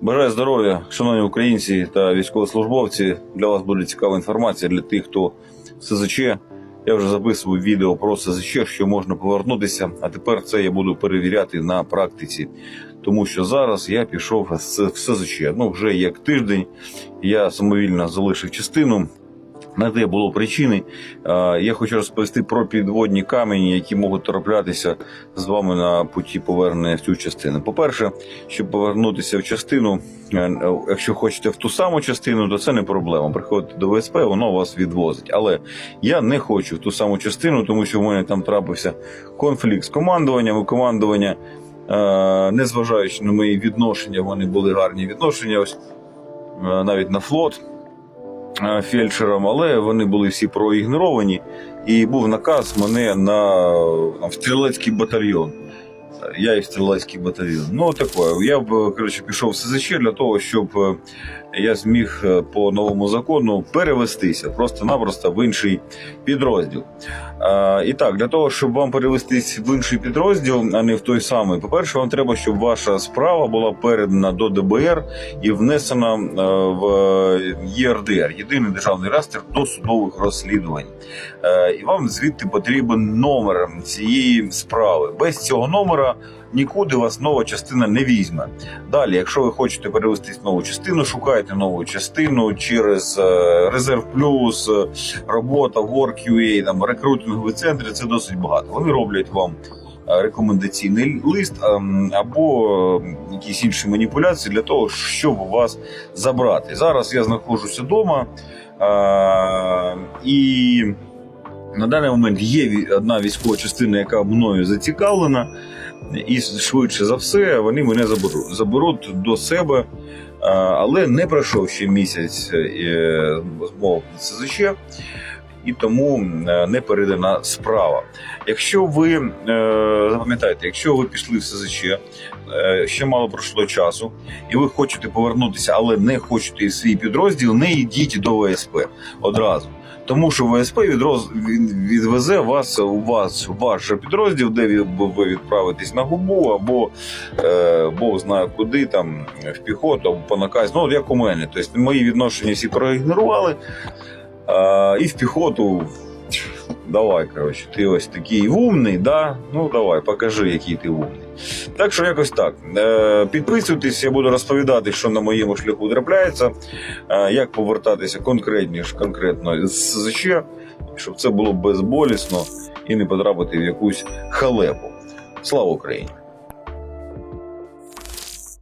Бажаю здоров'я, шановні українці та військовослужбовці. Для вас буде цікава інформація для тих, хто в СЗЧ. Я вже записував відео про СЗЧ, що можна повернутися. А тепер це я буду перевіряти на практиці, тому що зараз я пішов в СЗЧ. Ну вже як тиждень. Я самовільно залишив частину. На те було причини. Я хочу розповісти про підводні камені, які можуть траплятися з вами на путі повернення в цю частину. По-перше, щоб повернутися в частину, е, якщо хочете в ту саму частину, то це не проблема. Приходите до ВСП, воно вас відвозить. Але я не хочу в ту саму частину, тому що в мене там трапився конфлікт з командуванням. І командування, е, незважаючи на мої відношення, вони були гарні відношення. Ось е, навіть на флот фельдшером, але вони були всі проігноровані, і був наказ мене на, на в стрілецький батальйон. Я і стрілецький батальйон. Ну, таке. Я б коротше, пішов в СЗЧ для того, щоб е, я зміг е, по новому закону перевестися просто-напросто в інший підрозділ. Е, І так, для того, щоб вам перевестись в інший підрозділ, а не в той самий, по-перше, вам треба, щоб ваша справа була передана до ДБР і внесена в ЄРДР, єдиний державний реєстр досудових розслідувань. Е, І вам звідти потрібен номер цієї справи. Без цього номера нікуди вас нова частина не візьме. Далі, якщо ви хочете перевестись в нову частину, шукайте нову частину через е, Резерв Плюс, е, робота, WorkUA, там рекрутингові центри. Це досить багато. Вони роблять вам. е, Рекомендаційний лист ем, або е, якісь інші маніпуляції для того, щоб вас забрати. Зараз я знаходжуся вдома і на даний момент є одна військова частина, яка мною зацікавлена, і швидше за все вони мене заберуть, заберуть до себе. Але не пройшов ще місяць е, з мого СЗЧ, і тому е, не передана справа. Якщо ви е, запам'ятайте, якщо ви пішли в СЗЧ, е, ще мало пройшло часу, і ви хочете повернутися, але не хочете в свій підрозділ, не йдіть до ВСП одразу. Тому що ВСП відроз... відвезе вас у вас в ваш підрозділ, де ви відправитесь на губу, або е, Бог знає куди, там в піхоту, або по наказі. Ну, як у мене. Тобто мої відношення всі проігнорували. Е, і в піхоту. Давай, коротше, ти ось такий умний, да? Ну давай, покажи, який ти умний. Так що якось так. Е, підписуйтесь, я буду розповідати, що на моєму шляху трапляється, е, як повертатися конкретніше, конкретно з СЗЧ, щоб це було безболісно і не потрапити в якусь халепу. Слава Україні!